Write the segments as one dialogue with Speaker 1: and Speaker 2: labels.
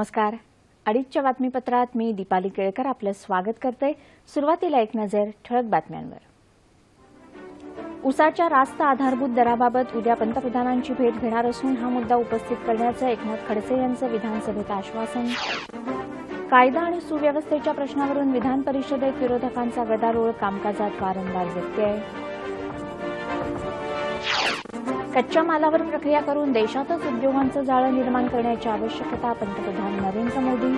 Speaker 1: नमस्कार अडीचच्या बातमीपत्रात मी दीपाली केळकर आपलं स्वागत करते सुरुवातीला एक नजर ठळक बातम्यांवर उसाच्या रास्त आधारभूत दराबाबत उद्या पंतप्रधानांची भेट घेणार असून हा मुद्दा उपस्थित करण्याचं एकनाथ खडसे यांचं विधानसभेत आश्वासन कायदा आणि सुव्यवस्थेच्या प्रश्नावरून विधान परिषदेत विरोधकांचा गदारोळ कामकाजात वारंवार आहे कच्च्या मालावर प्रक्रिया करून देशातच उद्योगांचं जाळं निर्माण करण्याची आवश्यकता पंतप्रधान नरेंद्र मोदी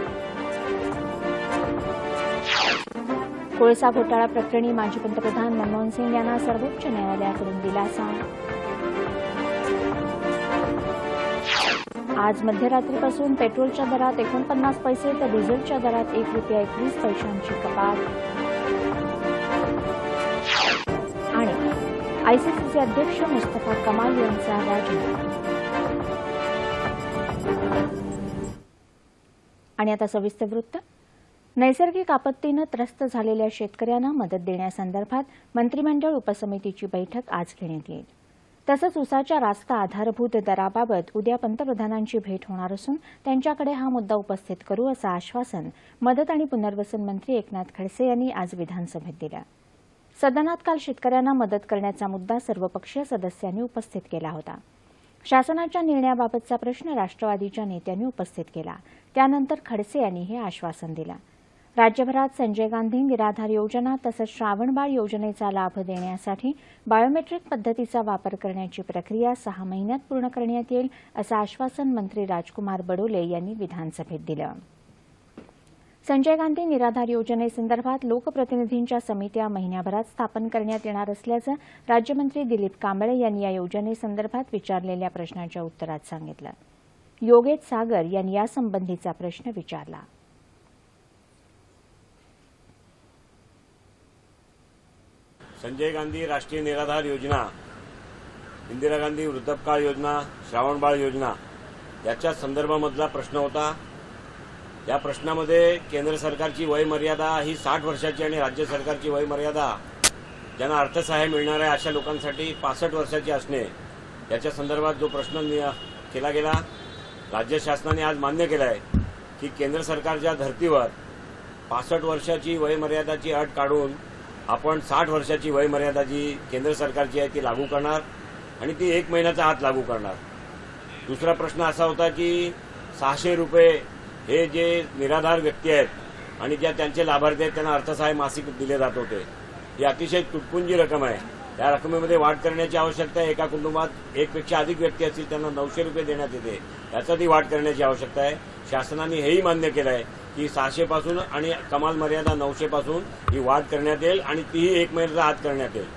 Speaker 1: कोळसा घोटाळा प्रकरणी माजी पंतप्रधान मनमोहन सिंग यांना सर्वोच्च न्यायालयाकडून दिलासा आज मध्यरात्रीपासून पेट्रोलच्या दरात एकोणपन्नास पैसे तर डिझेलच्या दरात एक रुपया एकवीस पैशांची कपात आयसीसीचे अध्यक्ष मुस्तफा कमाल यांचा राजीनामा आणि आता सविस्तर वृत्त नैसर्गिक आपत्तीनं त्रस्त झालेल्या शेतकऱ्यांना मदत देण्यासंदर्भात मंत्रिमंडळ उपसमितीची बैठक आज घेण्यात येईल तसंच उसाच्या रास्ता आधारभूत दराबाबत उद्या पंतप्रधानांची भेट होणार असून त्यांच्याकडे हा मुद्दा उपस्थित करू असं आश्वासन मदत आणि पुनर्वसन मंत्री एकनाथ खडसे यांनी आज विधानसभेत दिलं सदनात काल शेतकऱ्यांना मदत करण्याचा मुद्दा सर्वपक्षीय सदस्यांनी उपस्थित केला होता शासनाच्या निर्णयाबाबतचा प्रश्न राष्ट्रवादीच्या नेत्यांनी उपस्थित केला त्यानंतर खडसे यांनी हे आश्वासन दिलं राज्यभरात संजय गांधी निराधार योजना तसंच श्रावणबाळ योजनेचा लाभ देण्यासाठी बायोमेट्रिक पद्धतीचा वापर करण्याची प्रक्रिया सहा महिन्यात पूर्ण करण्यात येईल असं आश्वासन मंत्री राजकुमार बडोले यांनी विधानसभेत दिलं संजय गांधी निराधार योजनेसंदर्भात लोकप्रतिनिधींच्या समित्या महिन्याभरात स्थापन करण्यात येणार असल्याचं राज्यमंत्री दिलीप कांबळे यांनी या योजनेसंदर्भात विचारलेल्या प्रश्नाच्या उत्तरात सांगितलं योगेश सागर यांनी यासंबंधीचा प्रश्न विचारला
Speaker 2: संजय गांधी राष्ट्रीय निराधार योजना इंदिरा गांधी वृद्धपकाळ योजना श्रावणबाळ योजना याच्या संदर्भामधला प्रश्न होता या प्रश्नामध्ये केंद्र सरकारची वयमर्यादा ही साठ वर्षाची आणि राज्य सरकारची वयमर्यादा ज्यांना अर्थसहाय्य मिळणार आहे अशा लोकांसाठी पासष्ट वर्षाची असणे याच्या संदर्भात जो प्रश्न केला गेला राज्य शासनाने आज मान्य केला आहे की केंद्र सरकारच्या धर्तीवर पासष्ट वर्षाची वयमर्यादाची अट काढून आपण साठ वर्षाची वयमर्यादा जी केंद्र सरकारची आहे ती लागू करणार आणि ती एक महिन्याचा आत लागू करणार दुसरा प्रश्न असा होता की सहाशे रुपये हे जे निराधार व्यक्ती आहेत आणि ज्या त्यांचे लाभार्थी आहेत त्यांना अर्थसहाय्य मासिक दिले जात होते ही अतिशय तुटपुंजी रक्कम आहे त्या रकमेमध्ये वाढ करण्याची आवश्यकता आहे एका कुटुंबात एकपेक्षा अधिक व्यक्ती असतील त्यांना नऊशे रुपये देण्यात येते याचा ती वाढ करण्याची आवश्यकता आहे शासनाने हेही मान्य केलं आहे की सहाशेपासून पासून आणि कमाल मर्यादा नऊशेपासून पासून ही वाढ करण्यात येईल आणि तीही एक महिन्याचा आत करण्यात येईल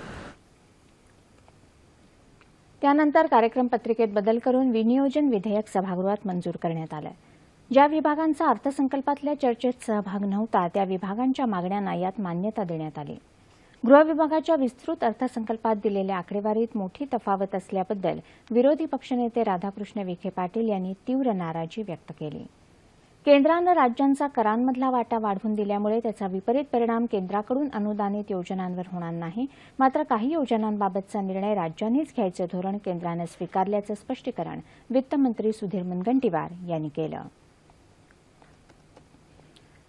Speaker 1: त्यानंतर कार्यक्रम पत्रिकेत बदल करून विनियोजन विधेयक सभागृहात मंजूर करण्यात आलं ज्या विभागांचा अर्थसंकल्पातल्या चर्चेत सहभाग नव्हता त्या विभागांच्या मागण्यांना यात मान्यता देण्यात आली गृह विभागाच्या विस्तृत अर्थसंकल्पात दिलेल्या आकडेवारीत मोठी तफावत असल्याबद्दल विरोधी पक्षनेते राधाकृष्ण विखे पाटील यांनी तीव्र नाराजी व्यक्त केली केंद्रानं राज्यांचा करांमधला वाटा वाढवून दिल्यामुळे त्याचा विपरीत परिणाम केंद्राकडून अनुदानित योजनांवर होणार नाही मात्र काही योजनांबाबतचा निर्णय राज्यांनीच घ्यायचं धोरण केंद्रानं स्वीकारल्याचं स्पष्टीकरण वित्तमंत्री सुधीर मुनगंटीवार यांनी केलं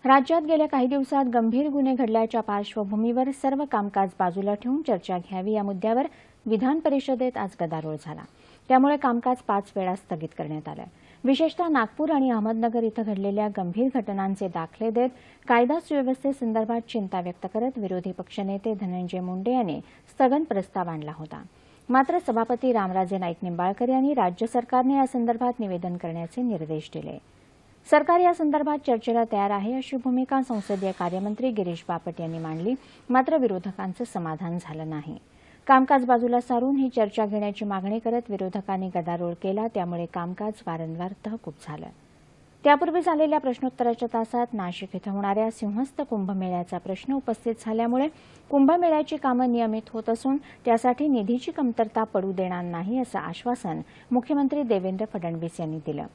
Speaker 1: राज्यात गेल्या काही दिवसात गंभीर गुन्हे घडल्याच्या पार्श्वभूमीवर सर्व कामकाज बाजूला ठेवून चर्चा घ्यावी या मुद्द्यावर विधान परिषदेत आज गदारोळ झाला त्यामुळे कामकाज पाच वेळा स्थगित करण्यात आलं विशेषतः नागपूर आणि अहमदनगर इथं घडलेल्या गंभीर घटनांचे दाखले देत कायदा सुव्यवस्थेसंदर्भात चिंता व्यक्त करत विरोधी पक्षनेते धनंजय मुंडे यांनी स्थगन प्रस्ताव आणला होता मात्र सभापती रामराजे नाईक निंबाळकर यांनी राज्य सरकारने यासंदर्भात निवेदन करण्याचे निर्देश दिले सरकार यासंदर्भात चर्चेला तयार आहे अशी भूमिका संसदीय कार्यमंत्री गिरीश बापट यांनी मांडली मात्र विरोधकांचं समाधान झालं नाही कामकाज बाजूला सारून ही चर्चा घेण्याची मागणी करत विरोधकांनी गदारोळ केला त्यामुळे कामकाज वारंवार तहकूब झालं त्यापूर्वी झालेल्या प्रश्नोत्तराच्या तासात नाशिक इथं होणाऱ्या सिंहस्थ कुंभमेळ्याचा प्रश्न उपस्थित झाल्यामुळे कुंभमेळ्याची कामं नियमित होत असून त्यासाठी निधीची कमतरता पडू देणार नाही असं आश्वासन मुख्यमंत्री देवेंद्र फडणवीस यांनी दिलं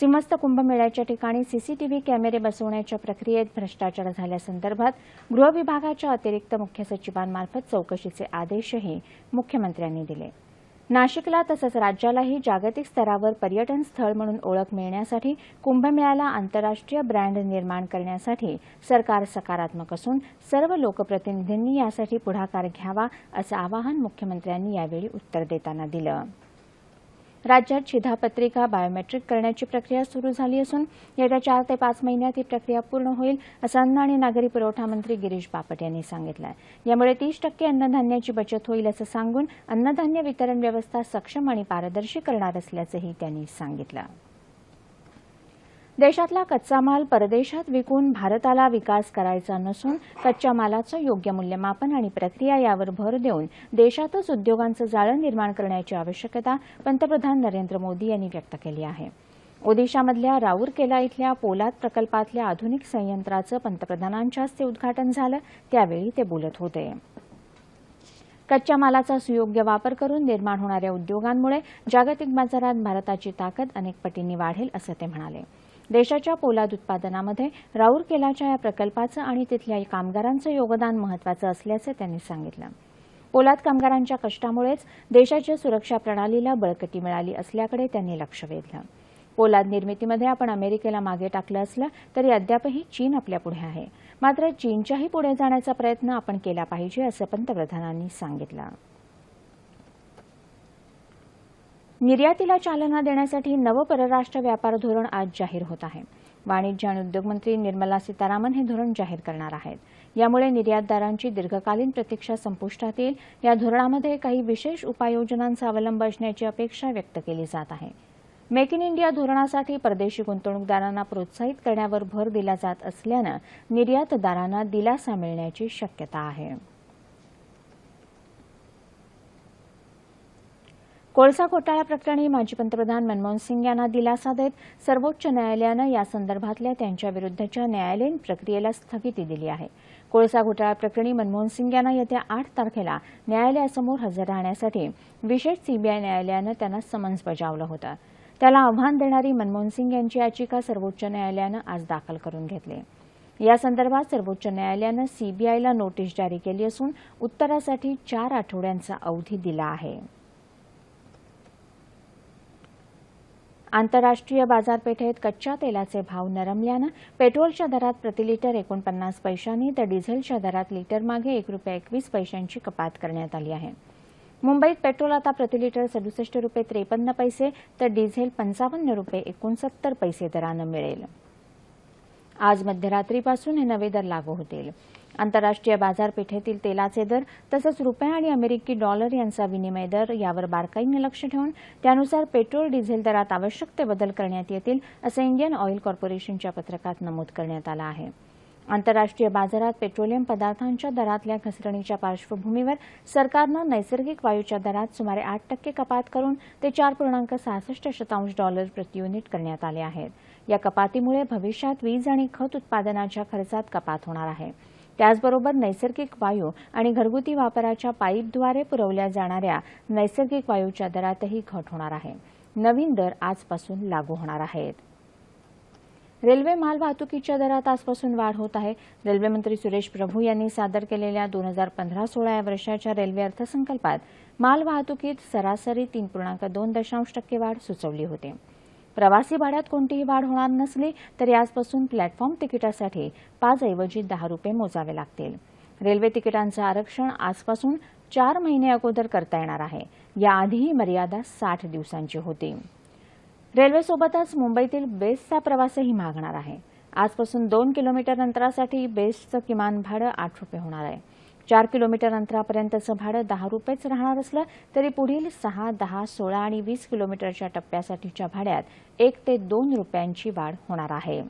Speaker 1: सिंहस्थ कुंभमेळ्याच्या ठिकाणी सीसीटीव्ही कॅमेरे बसवण्याच्या प्रक्रियेत भ्रष्टाचार झाल्यासंदर्भात गृह विभागाच्या अतिरिक्त मुख्य सचिवांमार्फत चौकशीचे आदेशही मुख्यमंत्र्यांनी दिले नाशिकला तसंच राज्यालाही जागतिक स्तरावर पर्यटन स्थळ म्हणून ओळख मिळण्यासाठी कुंभमेळ्याला आंतरराष्ट्रीय ब्रँड निर्माण करण्यासाठी सरकार सकारात्मक असून सर्व लोकप्रतिनिधींनी यासाठी पुढाकार घ्यावा असं आवाहन मुख्यमंत्र्यांनी यावेळी उत्तर देताना दिलं राज्यात शिधापत्रिका बायोमेट्रिक करण्याची प्रक्रिया सुरू झाली असून येत्या चार ते पाच महिन्यात ही प्रक्रिया पूर्ण होईल असं अन्न आणि नागरी पुरवठा मंत्री गिरीश बापट यांनी सांगितलं यामुळे तीस टक्के अन्नधान्याची बचत होईल असं सांगून अन्नधान्य वितरण व्यवस्था सक्षम आणि पारदर्शी करणार असल्याचंही त्यांनी सांगितलं देशातला कच्चा माल परदेशात विकून भारताला विकास करायचा नसून कच्च्या मालाचं योग्य मूल्यमापन आणि प्रक्रिया यावर भर देऊन देशातच उद्योगांचं जाळं निर्माण करण्याची आवश्यकता पंतप्रधान नरेंद्र मोदी यांनी व्यक्त केली आहे ओदिशामधल्या राऊरकेला इथल्या पोलाद प्रकल्पातल्या आधुनिक संयंत्राचं पंतप्रधानांच्या हस्ते उद्घाटन झालं त्यावेळी ते बोलत होते कच्च्या मालाचा सुयोग्य वापर करून निर्माण होणाऱ्या उद्योगांमुळे जागतिक बाजारात भारताची ताकद अनेक पटींनी वाढेल असं ते म्हणाले देशाच्या पोलाद उत्पादनामध्ये राऊरकेलाच्या या प्रकल्पाचं आणि तिथल्या कामगारांचं योगदान महत्वाचं असल्याचं त्यांनी सांगितलं पोलाद कामगारांच्या कष्टामुळेच देशाच्या सुरक्षा प्रणालीला बळकटी मिळाली असल्याकडे त्यांनी लक्ष वेधलं पोलाद निर्मितीमध्ये आपण अमेरिकेला मागे टाकलं असलं तरी अद्यापही चीन आपल्यापुढे आहे मात्र चीनच्याही पुढे जाण्याचा प्रयत्न आपण केला पाहिजे असं पंतप्रधानांनी सांगितलं निर्यातीला चालना देण्यासाठी नवं परराष्ट्र व्यापार धोरण आज जाहीर होत आहे वाणिज्य आणि उद्योग मंत्री निर्मला सीतारामन हे धोरण जाहीर करणार आहेत यामुळे निर्यातदारांची दीर्घकालीन प्रतीक्षा संपुष्टात येईल या धोरणामध्ये काही विशेष उपाययोजनांचा अवलंब असण्याची अपेक्षा व्यक्त केली जात आहे मेक इन इंडिया धोरणासाठी परदेशी गुंतवणूकदारांना प्रोत्साहित करण्यावर भर दिला जात असल्यानं निर्यातदारांना दिलासा मिळण्याची शक्यता आहे कोळसा घोटाळा प्रकरणी माजी पंतप्रधान मनमोहन सिंग यांना दिलासा देत सर्वोच्च न्यायालयानं यासंदर्भातल्या त्यांच्याविरुद्धच्या न्यायालयीन प्रक्रियेला स्थगिती दिली आहे कोळसा घोटाळा प्रकरणी मनमोहन सिंग यांना येत्या आठ तारखेला न्यायालयासमोर हजर राहण्यासाठी विशेष सीबीआय न्यायालयानं त्यांना समन्स बजावलं होतं त्याला आव्हान देणारी मनमोहन सिंग यांची याचिका सर्वोच्च न्यायालयानं आज दाखल करून घेतली संदर्भात सर्वोच्च न्यायालयानं सीबीआयला नोटीस जारी केली असून उत्तरासाठी चार आठवड्यांचा अवधी दिला आहे आंतरराष्ट्रीय बाजारपेठेत कच्च्या तेलाचे भाव नरमल्यानं पेट्रोलच्या दरात लिटर एकोणपन्नास पैशांनी तर डिझेलच्या दरात लिटरमागे एक रुपये एकवीस पैशांची कपात करण्यात आली आहे मुंबईत पेट्रोल आता प्रतिलिटर सदुसष्ट रुपये त्रेपन्न पैसे तर डिझेल पंचावन्न रुपये एकोणसत्तर पैसे दरानं मिळेल आज मध्यरात्रीपासून हे नवे दर लागू होतील आंतरराष्ट्रीय बाजारपेठेतील तेलाचे दर तसंच रुपया आणि अमेरिकी डॉलर यांचा विनिमय दर यावर बारकाईने लक्ष ठेवून त्यानुसार पेट्रोल डिझेल दरात आवश्यक ते बदल करण्यात येतील असं इंडियन ऑइल कॉर्पोरेशनच्या पत्रकात नमूद करण्यात आलं आहे आंतरराष्ट्रीय बाजारात पेट्रोलियम पदार्थांच्या दरातल्या घसरणीच्या पार्श्वभूमीवर सरकारनं नैसर्गिक वायूच्या दरात सुमारे आठ टक्के कपात करून ते चार पूर्णांक सहासष्ट शतांश डॉलर प्रति युनिट करण्यात आले आहेत या कपातीमुळे भविष्यात वीज आणि खत उत्पादनाच्या खर्चात कपात होणार आहे त्याचबरोबर नैसर्गिक वायू आणि घरगुती वापराच्या पाईपद्वारे पुरवल्या जाणाऱ्या नैसर्गिक वायूच्या दरातही घट होणार आहे नवीन दर आजपासून लागू होणार आहेत रेल्वे मालवाहतुकीच्या दरात आजपासून वाढ होत आहे रेल्वेमंत्री सुरेश प्रभू यांनी सादर केलेल्या दोन हजार पंधरा सोळा या वर्षाच्या रेल्वे अर्थसंकल्पात मालवाहतुकीत सरासरी तीन पूर्णांक दोन दशांश टक्के वाढ सुचवली होती प्रवासी भाड्यात कोणतीही वाढ होणार नसली तरी आजपासून प्लॅटफॉर्म तिकिटासाठी पाचऐवजी दहा रुपये मोजावे लागतील रेल्वे तिकिटांचं आरक्षण आजपासून चार महिने अगोदर करता येणार आहे याआधीही मर्यादा साठ दिवसांची होती रेल्वेसोबतच मुंबईतील बेस्टचा प्रवासही मागणार आहे आजपासून दोन किलोमीटर अंतरासाठी बेस्टचं किमान भाडं आठ रुपये होणार आहे चार किलोमीटर अंतरापर्यंतचं भाडं दहा रुपयेच राहणार असलं तरी पुढील सहा दहा सोळा आणि वीस किलोमीटरच्या टप्प्यासाठीच्या भाड्यात एक ते दोन रुपयांची वाढ होणार आहे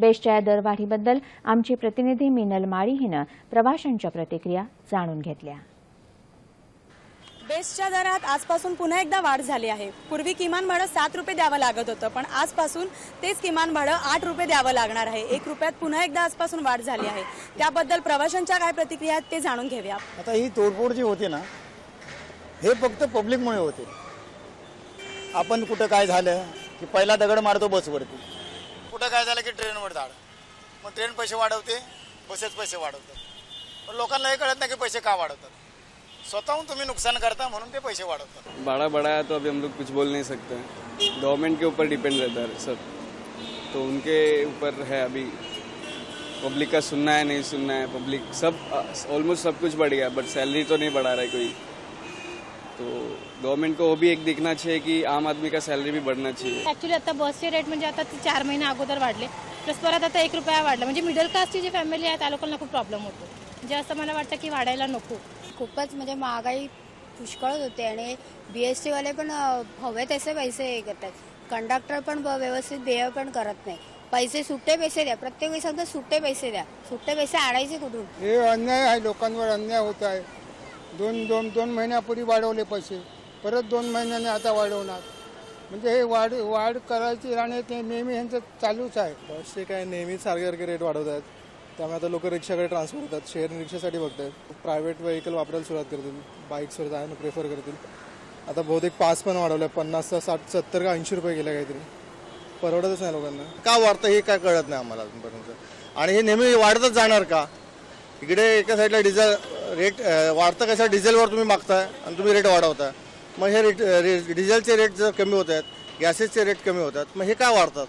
Speaker 1: बेस्टच्या या दरवाढीबद्दल आमची प्रतिनिधी मिनल माळी हिनं प्रवाशांच्या प्रतिक्रिया जाणून घेतल्या बेस्टच्या दरात आजपासून पुन्हा एकदा वाढ झाली आहे पूर्वी किमान भाडं सात रुपये द्यावं लागत होतं पण आजपासून तेच किमान भाडं आठ रुपये द्यावं लागणार आहे एक रुपयात पुन्हा एकदा आजपासून वाढ झाली आहे त्याबद्दल प्रवाशांच्या काय प्रतिक्रिया आहेत ते जाणून घेऊया
Speaker 3: आता ही तोडफोड जी होती ना हे फक्त पब्लिकमुळे होते आपण कुठं काय झालं की पहिला दगड मारतो बसवरती कुठं काय झालं की ट्रेनवर धाड मग ट्रेन पैसे वाढवते बसेच पैसे वाढवतात पण लोकांना हे कळत नाही की पैसे का वाढवतात स्वतः तुम्हें नुकसान करता म्हणून पैसे
Speaker 4: वाढवतात बड़ा बड़ा है तो अभी हम लोग कुछ बोल नहीं सकते गवर्नमेंट के ऊपर डिपेंड रहता है सर तो उनके ऊपर है अभी पब्लिक का सुनना है नहीं सुनना है पब्लिक सब ऑलमोस्ट uh, सब कुछ बढ़ गया बट सैलरी तो नहीं बढ़ा रहा है कोई तो गवर्नमेंट को वो भी एक देखना चाहिए कि आम आदमी का सैलरी भी बढ़ना चाहिए
Speaker 1: एक्चुअली आता बस के रेट म्हणजे आता चार महीने अगोदर वाड़े प्लस परत आता एक रुपया वाढला म्हणजे मिडल की जी फॅमिली है त्या लोकांना खूप प्रॉब्लेम होतो म्हणजे असं मला वाटतं नको खूपच म्हणजे महागाई पुष्कळच होते आणि बी एस टीवाले पण हवे तसे पैसे हे करतात कंडक्टर पण व्यवस्थित बिहेव पण करत नाही पैसे सुट्टे पैसे द्या प्रत्येक वेळी सांगतात सुट्टे पैसे द्या सुट्टे पैसे आणायचे कुठून
Speaker 5: हे अन्याय आहे लोकांवर अन्याय होत आहे दोन दोन दोन महिन्यापूर्वी वाढवले पैसे परत दोन महिन्याने आता वाढवणार म्हणजे हे वाढ वाढ करायची राहणे ते नेहमी यांचं चालूच आहे काय नेहमी सारखे रेट वाढवत आहेत त्यामुळे आता लोक रिक्षाकडे ट्रान्सफर होतात शेअर रिक्षासाठी आहेत प्रायव्हेट व्हेकल वापरायला सुरुवात करतील बाईक्सवर जायला प्रेफर करतील आता बहुतेक पास पण पन्नास पन्नासचा साठ सत्तर का ऐंशी रुपये गेल्या काहीतरी परवडतच नाही लोकांना का वाढतं हे काय कळत नाही आम्हाला अजूनपर्यंत आणि हे नेहमी वाढतच जाणार का इकडे एका साईडला डिझेल रेट वाढतं कशा डिझेलवर तुम्ही मागताय आणि तुम्ही रेट वाढवताय मग हे रेट डिझेलचे रेट जर कमी होत आहेत गॅसेसचे रेट कमी होतात मग हे का वाढतात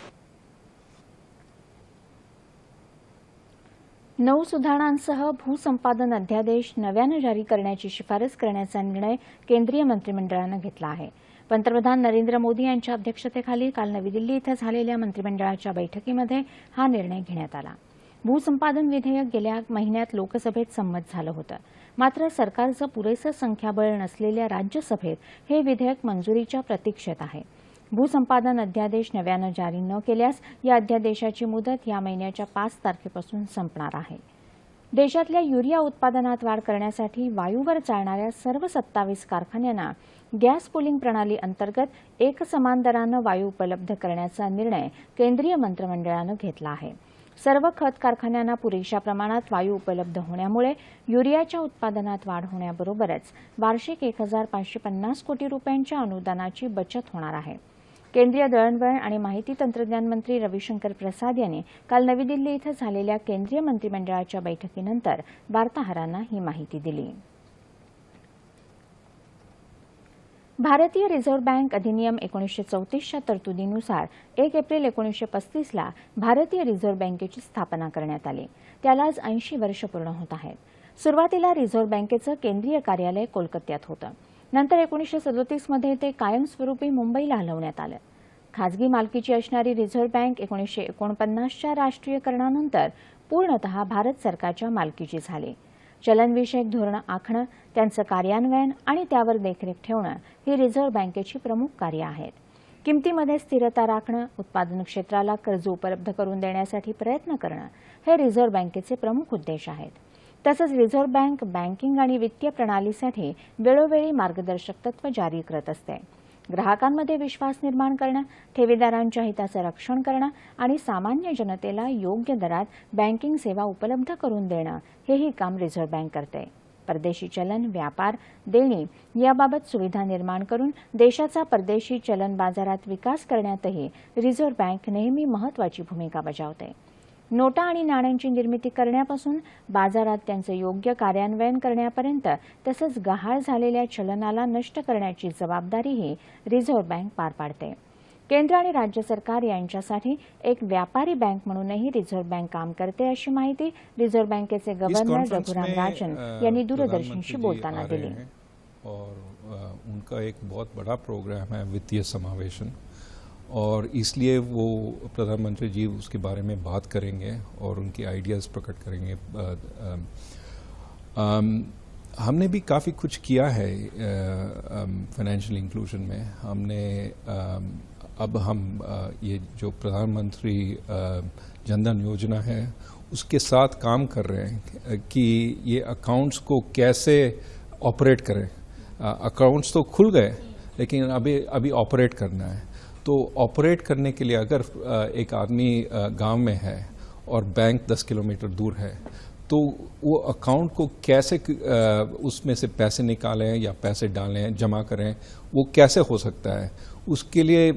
Speaker 1: नऊ सुधारणांसह भूसंपादन अध्यादेश नव्यानं जारी करण्याची शिफारस करण्याचा निर्णय केंद्रीय मंत्रिमंडळानं घेतला आहे पंतप्रधान नरेंद्र मोदी यांच्या अध्यक्षतेखाली काल नवी दिल्ली इथं झालेल्या मंत्रिमंडळाच्या बैठकीमध्ये हा निर्णय घेण्यात आला भूसंपादन विधेयक गेल्या महिन्यात लोकसभेत संमत झालं होतं मात्र सरकारचं पुरेसं संख्याबळ नसलेल्या राज्यसभेत हे विधेयक मंजुरीच्या प्रतीक्षेत आहे भूसंपादन अध्यादेश नव्यानं जारी न केल्यास या अध्यादेशाची मुदत या महिन्याच्या पाच तारखेपासून संपणार आहे देशातल्या युरिया उत्पादनात वाढ करण्यासाठी वायूवर चालणाऱ्या सर्व सत्तावीस कारखान्यांना गॅस पुलिंग प्रणाली अंतर्गत एकसमान दरानं वायू उपलब्ध करण्याचा निर्णय केंद्रीय मंत्रिमंडळानं घेतला आहे सर्व खत कारखान्यांना पुरेशा प्रमाणात वायू उपलब्ध होण्यामुळे युरियाच्या उत्पादनात वाढ होण्याबरोबरच वार्षिक एक हजार पाचशे पन्नास कोटी रुपयांच्या अनुदानाची बचत होणार आहे केंद्रीय दळणवळण आणि माहिती तंत्रज्ञान मंत्री रविशंकर प्रसाद यांनी काल नवी दिल्ली इथं झालेल्या केंद्रीय मंत्रिमंडळाच्या बैठकीनंतर वार्ताहरांना ही माहिती दिली भारतीय रिझर्व्ह बँक अधिनियम एकोणीसशे चौतीसच्या तरतुदीनुसार एक एप्रिल एकोणीसशे पस्तीसला भारतीय रिझर्व्ह बँकेची स्थापना करण्यात आली त्याला आज ऐंशी वर्ष पूर्ण होत आहेत सुरुवातीला रिझर्व्ह बँकेचं केंद्रीय कार्यालय कोलकात्यात होतं नंतर एकोणीसशे सदोतीसमध्ये ते कायमस्वरूपी मुंबईला हलवण्यात आलं खाजगी मालकीची असणारी रिझर्व्ह बँक एकोणीसशे एकोणपन्नासच्या राष्ट्रीयकरणानंतर पूर्णत भारत सरकारच्या मालकीची झाली चलनविषयक धोरणं आखणं त्यांचं कार्यान्वयन आणि त्यावर देखरेख ठेवणं ही रिझर्व्ह बँकेची प्रमुख कार्य आहेत किमतीमध्ये स्थिरता राखणं उत्पादन क्षेत्राला कर्ज उपलब्ध करून देण्यासाठी प्रयत्न करणं हे रिझर्व्ह बँकेचे प्रमुख उद्देश आहेत तसंच रिझर्व्ह बँक बँकिंग आणि वित्तीय प्रणालीसाठी वेळोवेळी मार्गदर्शक तत्व जारी करत असते ग्राहकांमध्ये विश्वास निर्माण करणं ठेवीदारांच्या हिताचं रक्षण करणं आणि सामान्य जनतेला योग्य दरात बँकिंग सेवा उपलब्ध करून देणं हेही काम रिझर्व्ह बँक करते परदेशी चलन व्यापार देणी याबाबत सुविधा निर्माण करून देशाचा परदेशी चलन बाजारात विकास करण्यातही रिझर्व्ह बँक नेहमी महत्वाची भूमिका बजावते नोटा आणि नाण्यांची निर्मिती करण्यापासून बाजारात त्यांचं योग्य कार्यान्वयन करण्यापर्यंत तसंच गहाळ झालेल्या चलनाला नष्ट करण्याची जबाबदारीही रिझर्व्ह बँक पार पाडते केंद्र आणि राज्य सरकार यांच्यासाठी एक व्यापारी बँक म्हणूनही रिझर्व्ह बँक काम करते अशी माहिती रिझर्व्ह बँकेचे गव्हर्नर रघुराम राजन यांनी दूरदर्शनशी बोलताना दिली
Speaker 4: और उनका एक बहुत बड़ा प्रोग्राम है वित्तीय समावेशन और इसलिए वो प्रधानमंत्री जी उसके बारे में बात करेंगे और उनके आइडियाज़ प्रकट करेंगे हमने भी काफ़ी कुछ किया है फाइनेंशियल इंक्लूजन में हमने अब हम ये जो प्रधानमंत्री जनधन योजना है उसके साथ काम कर रहे हैं कि ये अकाउंट्स को कैसे ऑपरेट करें अकाउंट्स तो खुल गए लेकिन अभी अभी ऑपरेट करना है तो ऑपरेट करने के लिए अगर एक आदमी गांव में है और बैंक 10 किलोमीटर दूर है तो वो अकाउंट को कैसे उसमें से पैसे निकालें या पैसे डालें जमा करें वो कैसे हो सकता है उसके लिए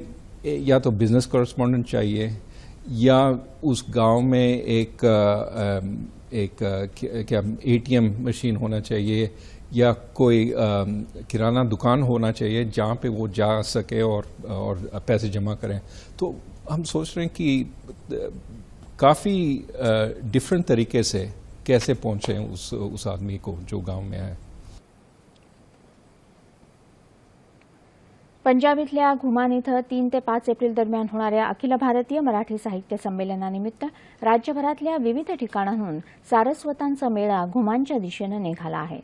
Speaker 4: या तो बिजनेस कॉरस्पॉन्डेंट चाहिए या उस गांव में एक एक क्या एटीएम मशीन होना चाहिए या कोई किराना दुकान होना चाहिए जहाँ पे वो जा सके और और पैसे जमा करें तो हम सोच रहे हैं कि काफ़ी डिफरेंट तरीके से कैसे पहुँचें उस उस आदमी को जो गांव में है
Speaker 1: पंजाब इधल घुमान इथं तीन ते पांच एप्रिल दरमियान हो अखिल भारतीय मराठी साहित्य संलनानिमित्त राज्यभर विविध ठिकाणांहून सारस्वतान मेला घुमान दिशे निघाला आहे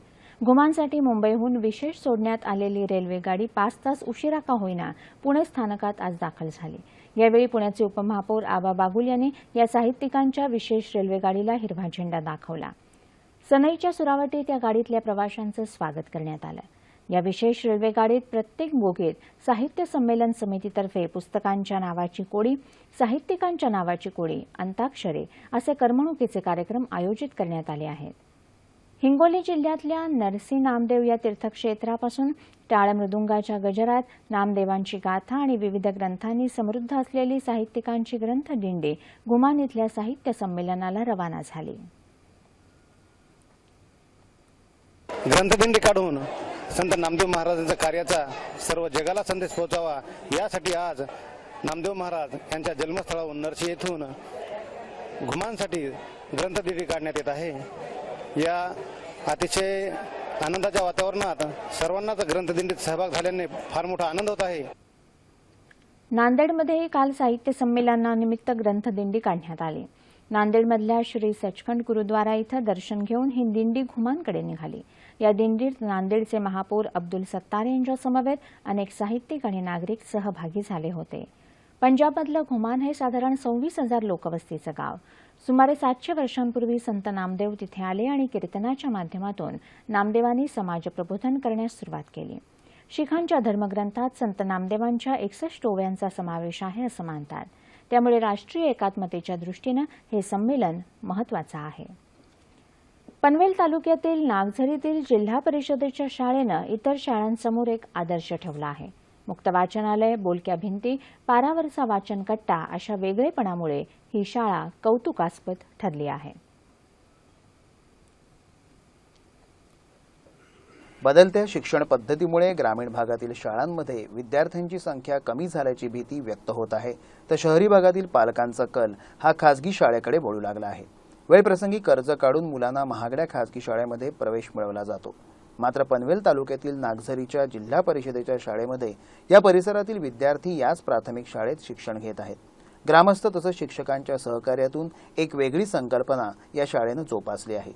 Speaker 1: घुमांसाठी मुंबईहून विशेष सोडण्यात आलेली गाडी पाच तास उशिरा का होईना पुणे स्थानकात आज दाखल झाली यावेळी पुण्याचे उपमहापौर आबा बागुल यांनी या साहित्यिकांच्या विशेष गाडीला हिरवा झेंडा दाखवला सनईच्या सुरावटीत या गाडीतल्या प्रवाशांचं स्वागत करण्यात आलं या विशेष गाडीत प्रत्येक बोगीत साहित्य संमेलन समितीतर्फे पुस्तकांच्या नावाची कोडी साहित्यिकांच्या नावाची कोडी अंताक्षरे असे करमणुकीचे कार्यक्रम आयोजित करण्यात आले आहेत हिंगोली जिल्ह्यातल्या नरसी नामदेव या तीर्थक्षेत्रापासून टाळ मृदुंगाच्या गजरात नामदेवांची गाथा आणि विविध ग्रंथांनी समृद्ध असलेली साहित्यिकांची ग्रंथ दिंडी गुमान इथल्या साहित्य संमेलनाला रवाना झाली
Speaker 3: ग्रंथदिंडी काढून संत नामदेव महाराजांच्या कार्याचा सर्व जगाला संदेश पोहोचावा यासाठी आज नामदेव महाराज यांच्या जन्मस्थळाहून नरसी येथून घुमानसाठी ग्रंथदिंडी काढण्यात येत आहे या अतिशय आनंदाच्या वातावरणात सर्वांनाच ग्रंथदिंडीत सहभाग झाल्याने फार मोठा आनंद होत आहे
Speaker 1: नांदेडमध्येही काल साहित्य संमेलनानिमित्त ग्रंथदिंडी काढण्यात आली नांदेडमधल्या श्री सचखंड गुरुद्वारा इथं दर्शन घेऊन ही दिंडी घुमांकडे निघाली या दिंडीत नांदेडचे महापौर अब्दुल सत्तार यांच्यासमवेत अनेक साहित्यिक आणि नागरिक सहभागी झाले होते पंजाबमधलं घुमान हे साधारण सव्वीस हजार लोकवस्तीचं गाव सुमारे सातशे वर्षांपूर्वी संत नामदेव तिथे आले आणि कीर्तनाच्या माध्यमातून नामदेवांनी समाज प्रबोधन करण्यास सुरुवात केली शिखांच्या धर्मग्रंथात संत नामदेवांच्या एकसष्ट ओव्यांचा समावेश आहे असं मानतात त्यामुळे राष्ट्रीय एकात्मतेच्या दृष्टीनं हे संमेलन महत्वाचं आहे पनवेल तालुक्यातील नागझरीतील जिल्हा परिषदेच्या शाळेनं इतर शाळांसमोर एक आदर्श ठेवला आहे मुक्त वाचनालय बोलक्या भिंती पारावरचा वाचन कट्टा अशा वेगळेपणामुळे ही शाळा कौतुकास्पद ठरली आहे
Speaker 3: बदलत्या शिक्षण पद्धतीमुळे ग्रामीण भागातील शाळांमध्ये विद्यार्थ्यांची संख्या कमी झाल्याची भीती व्यक्त होत आहे तर शहरी भागातील पालकांचा कल हा खासगी शाळेकडे वळू लागला आहे वेळप्रसंगी कर्ज काढून मुलांना महागड्या खासगी शाळेमध्ये प्रवेश मिळवला जातो मात्र पनवेल तालुक्यातील नागझरीच्या जिल्हा परिषदेच्या शाळेमध्ये या परिसरातील विद्यार्थी याच प्राथमिक शाळेत शिक्षण घेत आहेत ग्रामस्थ तसंच शिक्षकांच्या सहकार्यातून एक वेगळी संकल्पना या शाळेनं जोपासली आहे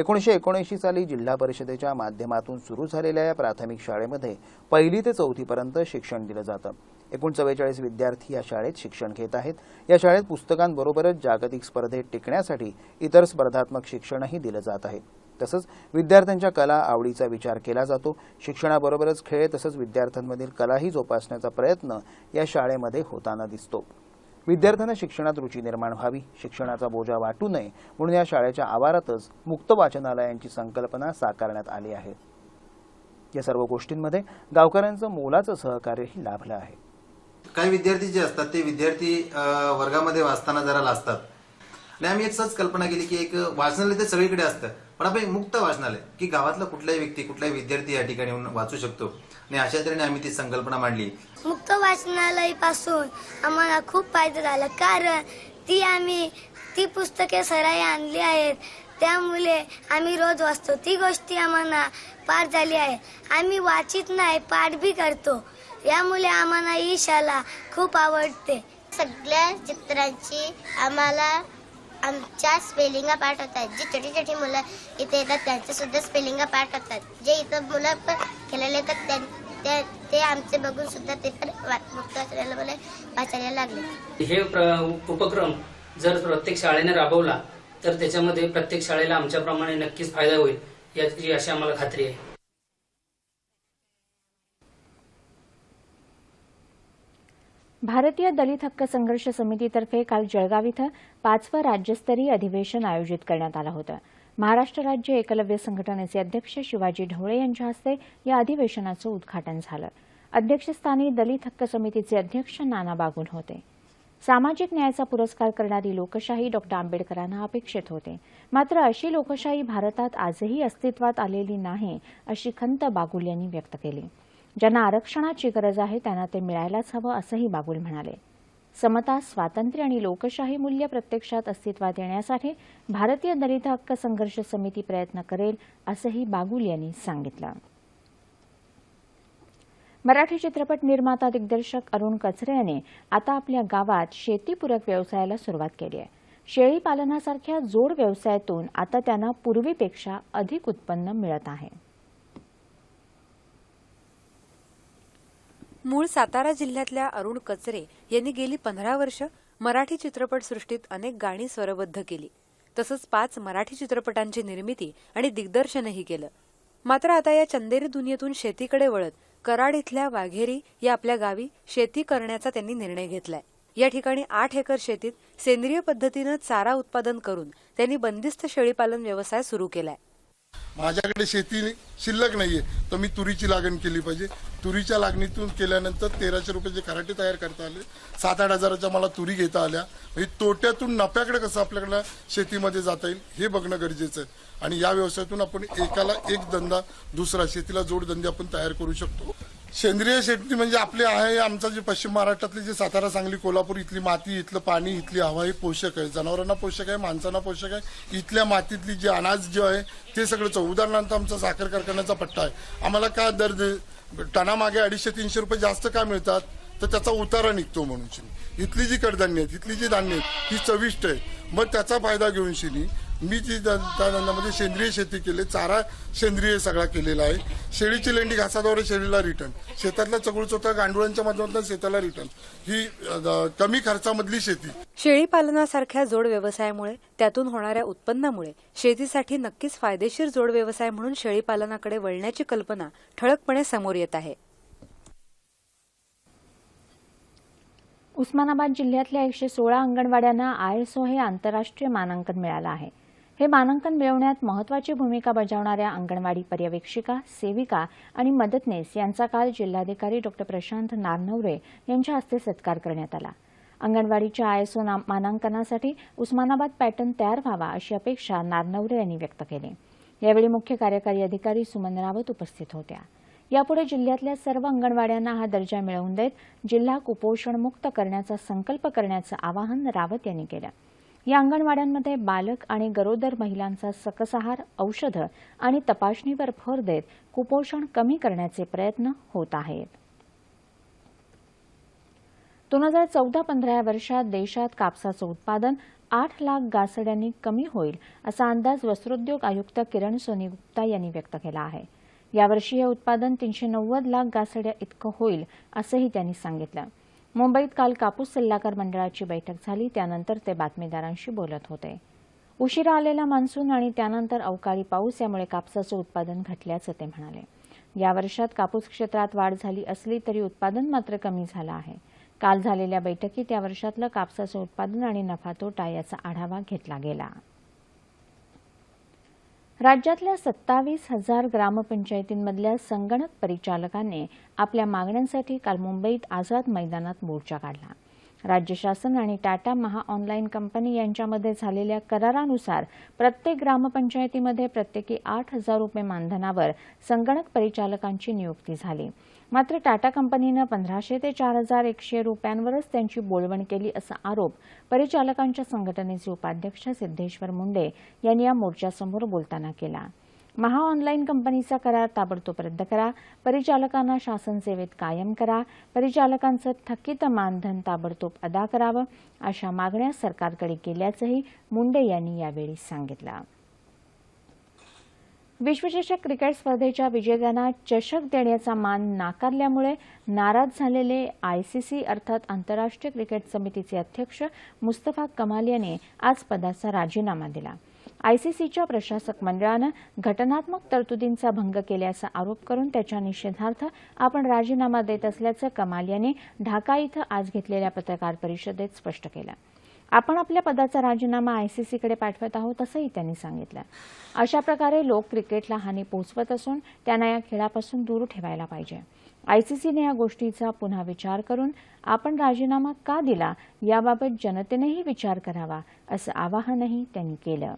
Speaker 3: एकोणीशे एकोणऐंशी साली जिल्हा परिषदेच्या माध्यमातून सुरू झालेल्या या प्राथमिक शाळेमध्ये पहिली ते चौथीपर्यंत शिक्षण दिलं जातं एकूण चव्वेचाळीस विद्यार्थी या शाळेत शिक्षण घेत आहेत या शाळेत पुस्तकांबरोबरच जागतिक स्पर्धेत टिकण्यासाठी इतर स्पर्धात्मक शिक्षणही दिलं जात आहे तसंच विद्यार्थ्यांच्या कला आवडीचा विचार केला जातो शिक्षणाबरोबरच खेळ तसंच विद्यार्थ्यांमधील कलाही जोपासण्याचा प्रयत्न या शाळेमध्ये होताना दिसतो विद्यार्थ्यांना शिक्षणात रुची निर्माण व्हावी शिक्षणाचा बोजा वाटू नये म्हणून या शाळेच्या आवारातच मुक्त वाचनालयांची संकल्पना साकारण्यात आली आहे या सर्व गोष्टींमध्ये गावकऱ्यांचं मोलाचं सहकार्यही लाभलं आहे काही विद्यार्थी जे असतात ते विद्यार्थी वर्गामध्ये वाचताना जरा लाजतात आणि आम्ही एक सहज कल्पना केली की एक वाचनालय ते सगळीकडे असतं पण आपण मुक्त वाचनालय की गावातला कुठलाही व्यक्ती कुठलाही विद्यार्थी या ठिकाणी वाचू शकतो आणि अशा तऱ्हेने आम्ही ती संकल्पना मांडली
Speaker 5: मुक्त वाचनालय पासून आम्हाला खूप फायदा झाला कारण ती आम्ही ती पुस्तके सराई आणली आहेत त्यामुळे आम्ही रोज वाचतो ती गोष्टी आम्हाला पाठ झाली आहे आम्ही वाचित नाही पाठ बी करतो यामुळे आम्हाला ही शाला खूप आवडते सगळ्या चित्रांची आम्हाला आमच्या स्पेलिंग पार्ट होतात जी छोटी छोटी मुलं इथे येतात सुद्धा स्पेलिंग पार्ट होतात जे इथं मुलं पण खेळायला येतात त्या ते आमचे बघून सुद्धा ते पण मुक्त असलेलं मुलं वाचायला लागले हे उपक्रम जर प्रत्येक शाळेने राबवला तर त्याच्यामध्ये प्रत्येक शाळेला आमच्याप्रमाणे नक्कीच फायदा होईल याची अशी आम्हाला खात्री आहे
Speaker 1: भारतीय दलित हक्क संघर्ष समितीतर्फे काल जळगाव इथं पाचवं राज्यस्तरीय अधिवेशन आयोजित करण्यात आलं होतं महाराष्ट्र राज्य एकलव्य संघटनेचे अध्यक्ष शिवाजी ढोळे यांच्या हस्ते या अधिवेशनाचं उद्घाटन झालं अध्यक्षस्थानी दलित हक्क समितीचे अध्यक्ष नाना बागुल होते सामाजिक न्यायाचा पुरस्कार करणारी लोकशाही डॉक्टर आंबेडकरांना अपेक्षित होते मात्र अशी लोकशाही भारतात आजही अस्तित्वात आलेली नाही अशी खंत बागुल यांनी व्यक्त केली ज्यांना आरक्षणाची गरज आहे त्यांना ते मिळायलाच हवं असंही बागुल म्हणाले समता स्वातंत्र्य आणि लोकशाही मूल्य प्रत्यक्षात अस्तित्वात येण्यासाठी भारतीय दलित हक्क संघर्ष समिती प्रयत्न करेल असंही बागुल यांनी सांगितलं मराठी चित्रपट निर्माता दिग्दर्शक अरुण कचरे यांनी आता आपल्या गावात शेतीपूरक व्यवसायाला सुरुवात केली आहे शेळी पालनासारख्या जोड व्यवसायातून आता त्यांना पूर्वीपेक्षा अधिक उत्पन्न मिळत आहे मूळ सातारा जिल्ह्यातल्या अरुण कचरे यांनी गेली पंधरा वर्ष मराठी चित्रपटसृष्टीत अनेक गाणी स्वरबद्ध केली तसंच पाच मराठी चित्रपटांची निर्मिती आणि दिग्दर्शनही केलं मात्र आता या चंदेरी दुनियेतून शेतीकडे वळत कराड इथल्या वाघेरी या आपल्या गावी शेती करण्याचा त्यांनी निर्णय घेतलाय या ठिकाणी आठ एकर शेतीत सेंद्रिय पद्धतीनं चारा उत्पादन करून त्यांनी बंदिस्त शेळीपालन व्यवसाय सुरू केलाय
Speaker 5: माझ्याकडे शेती शिल्लक नाहीये तर मी तुरीची लागण केली पाहिजे तुरीच्या लागणीतून केल्यानंतर तेराशे रुपयाचे खराटे तयार करता आले सात आठ हजाराच्या मला तुरी घेता आल्या म्हणजे तोट्यातून नफ्याकडे कसं आपल्याकडं शेतीमध्ये जाता येईल हे बघणं गरजेचं आहे आणि या व्यवसायातून आपण एकाला एक धंदा दुसरा शेतीला जोडधंदे आपण तयार करू शकतो सेंद्रिय शेती म्हणजे आपली आहे आमचं जे पश्चिम महाराष्ट्रातली जे सातारा सांगली कोल्हापूर इथली माती इथलं पाणी इथली हवा हे पोषक आहे जनावरांना पोषक आहे माणसांना पोषक आहे इथल्या मातीतली जे अनाज जे आहे ते सगळंच उदाहरणार्थ आमचा साखर कारखान्याचा पट्टा आहे आम्हाला का दर टनामागे अडीचशे तीनशे रुपये जास्त का मिळतात तर त्याचा उतारा निघतो म्हणून शिनी इथली जी कडधान्य आहेत इथली जी धान्य आहेत ही चविष्ट आहे मग त्याचा फायदा घेऊन शिनी मी जी सेंद्रिय शेती केली चारा सेंद्रिय सगळा केलेला आहे शेळीची लेंडी घासाद्वारे शेळीला रिटर्न शेतातला चगुळ चोथा गांडुळांच्या माध्यमातून शेताला रिटर्न ही कमी खर्चामधली शेती
Speaker 1: शेळी पालनासारख्या जोड व्यवसायामुळे त्यातून होणाऱ्या उत्पन्नामुळे शेतीसाठी नक्कीच फायदेशीर जोड व्यवसाय म्हणून शेळी पालनाकडे वळण्याची कल्पना ठळकपणे समोर येत आहे उस्मानाबाद जिल्ह्यातल्या एकशे सोळा अंगणवाड्यांना आयएसओ हे आंतरराष्ट्रीय मानांकन मिळालं आहे हे मानांकन मिळवण्यात महत्वाची भूमिका बजावणाऱ्या अंगणवाडी पर्यवेक्षिका सेविका आणि मदतनीस यांचा काल जिल्हाधिकारी डॉ प्रशांत नारनवरे यांच्या हस्ते सत्कार करण्यात आला अंगणवाडीच्या आयएसओ मानांकनासाठी उस्मानाबाद पॅटर्न तयार व्हावा अशी अपेक्षा नारनवरे यांनी व्यक्त केली यावेळी मुख्य कार्यकारी अधिकारी सुमन रावत उपस्थित होत्या यापुढे जिल्ह्यातल्या सर्व अंगणवाड्यांना हा दर्जा मिळवून देत जिल्हा कुपोषणमुक्त करण्याचा संकल्प करण्याचं आवाहन रावत यांनी केलं या अंगणवाड्यांमध्ये बालक आणि गरोदर महिलांचा सकसहार औषधं आणि तपासणीवर भर देत कुपोषण कमी करण्याचे प्रयत्न होत आहेत दोन हजार चौदा पंधरा या वर्षात देशात कापसाचं उत्पादन आठ लाख गासड्यांनी कमी होईल असा अंदाज वस्त्रोद्योग आयुक्त किरण सोनी गुप्ता यांनी व्यक्त केला आहे यावर्षी हे उत्पादन तीनशे नव्वद लाख गासड्या इतकं होईल असंही त्यांनी सांगितलं मुंबईत काल कापूस सल्लागार मंडळाची बैठक झाली त्यानंतर ते बातमीदारांशी बोलत होते उशिरा आलेला मान्सून आणि त्यानंतर अवकाळी पाऊस यामुळे कापसाचं उत्पादन घटल्याचं ते म्हणाले या वर्षात कापूस क्षेत्रात वाढ झाली असली तरी उत्पादन मात्र कमी झालं आहे काल झालेल्या बैठकीत या वर्षातलं कापसाचं उत्पादन आणि नफा तोटा याचा आढावा घेतला गेला राज्यातल्या सत्तावीस हजार ग्रामपंचायतींमधल्या संगणक परिचालकांनी आपल्या मागण्यांसाठी काल मुंबईत आझाद मैदानात मोर्चा काढला राज्य शासन आणि टाटा महा ऑनलाईन कंपनी यांच्यामध्ये झालेल्या करारानुसार प्रत्येक ग्रामपंचायतीमध्ये प्रत्येकी आठ हजार रुपये मानधनावर संगणक परिचालकांची नियुक्ती झाली मात्र टाटा कंपनीनं पंधराशे ते चार हजार एकशे रुपयांवरच त्यांची बोलवण केली असा आरोप परिचालकांच्या संघटनेचे उपाध्यक्ष सिद्धेश्वर मुंडे यांनी या मोर्चासमोर बोलताना केला महाऑनलाईन कंपनीचा करार ताबडतोब रद्द करा परिचालकांना शासन सेवेत कायम करा परिचालकांचं थकीत मानधन ताबडतोब अदा करावं अशा मागण्या सरकारकडे केल्याचंही मुंडे यांनी यावेळी सांगितलं विश्वचषक क्रिकेट स्पर्धेच्या विजेत्यांना चषक देण्याचा मान नाकारल्यामुळे नाराज झालेले आयसीसी अर्थात आंतरराष्ट्रीय क्रिकेट समितीचे अध्यक्ष मुस्तफा कमाल यांनी आज पदाचा राजीनामा दिला आयसीसीच्या प्रशासक मंडळानं घटनात्मक तरतुदींचा भंग केल्याचा आरोप करून त्याच्या निषेधार्थ आपण राजीनामा देत असल्याचं कमाल यांनी ढाका इथं आज घेतलेल्या पत्रकार परिषदेत स्पष्ट केलं आपण आपल्या पदाचा राजीनामा आयसीसीकडे पाठवत आहोत असंही त्यांनी सांगितलं अशा प्रकारे लोक क्रिकेटला हानी पोहोचवत असून त्यांना या खेळापासून दूर ठेवायला पाहिजे आयसीसीने या गोष्टीचा पुन्हा विचार करून आपण राजीनामा का दिला याबाबत जनतेनेही विचार करावा असं आवाहनही त्यांनी केलं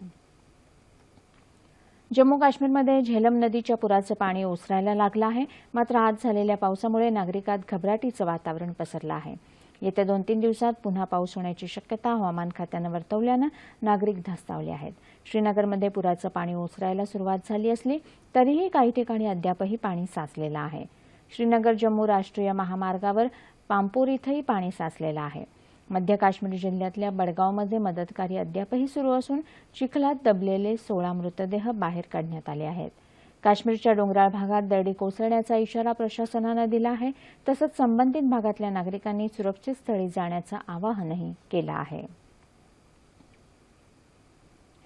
Speaker 1: जम्मू काश्मीरमध्ये झेलम नदीच्या पुराचं पाणी ओसरायला लागलं आहे मात्र आज झालेल्या पावसामुळे नागरिकात घबराटीचं वातावरण पसरलं आहे येत्या दोन तीन दिवसात पुन्हा पाऊस होण्याची शक्यता हवामान खात्यानं वर्तवल्यानं नागरिक धास्तावले आहेत श्रीनगरमध्ये पुराचं पाणी ओसरायला सुरुवात झाली असली तरीही काही ठिकाणी अद्यापही पाणी साचलेलं आहे श्रीनगर जम्मू राष्ट्रीय महामार्गावर पामपूर इथंही पाणी साचलेलं आहे मध्य काश्मीर जिल्ह्यातल्या बडगावमध्ये मदतकार्य अद्यापही सुरू असून चिखलात दबलेले सोळा मृतदेह बाहेर काढण्यात आले आहेत काश्मीरच्या डोंगराळ भागात दरडी कोसळण्याचा इशारा प्रशासनानं दिला आहे तसंच संबंधित भागातल्या नागरिकांनी सुरक्षित स्थळी जाण्याचं आवाहनही केलं आहे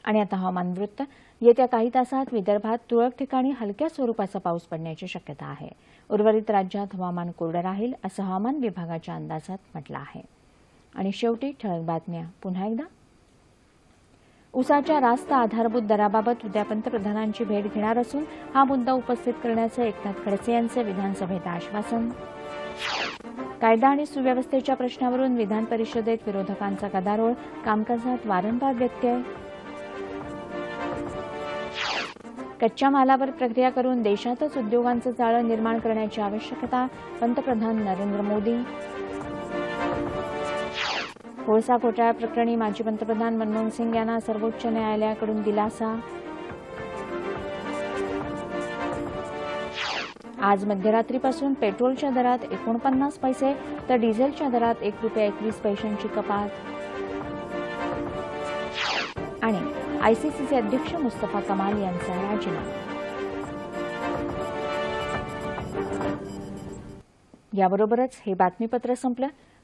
Speaker 1: आणि आता हवामान वृत्त येत्या काही तासात विदर्भात तुरळक ठिकाणी हलक्या स्वरूपाचा पाऊस पडण्याची शक्यता आहे उर्वरित राज्यात हवामान कोरडं राहील असं हवामान विभागाच्या अंदाजात म्हटलं आहे आणि शेवटी ठळक बातम्या पुन्हा एकदा उसाच्या रास्त आधारभूत दराबाबत उद्या पंतप्रधानांची भेट घेणार असून हा मुद्दा उपस्थित करण्याचं एकनाथ खडसे यांचं विधानसभेत आश्वासन कायदा आणि सुव्यवस्थेच्या प्रश्नावरून विधान परिषदेत विरोधकांचा गदारोळ कामकाजात वारंवार व्यत्यय कच्च्या मालावर प्रक्रिया करून देशातच उद्योगांचं जाळं निर्माण करण्याची आवश्यकता पंतप्रधान नरेंद्र मोदी कोळसा घोटाळा प्रकरणी माजी पंतप्रधान मनमोहन सिंग यांना सर्वोच्च न्यायालयाकडून दिलासा आज मध्यरात्रीपासून पेट्रोलच्या दरात एकोणपन्नास पैसे तर डिझेलच्या दरात एक रुपये एकवीस पैशांची कपात आणि आयसीसीचे अध्यक्ष मुस्तफा कमाल यांचा राजीनामा याबरोबरच हे बातमीपत्र संपलं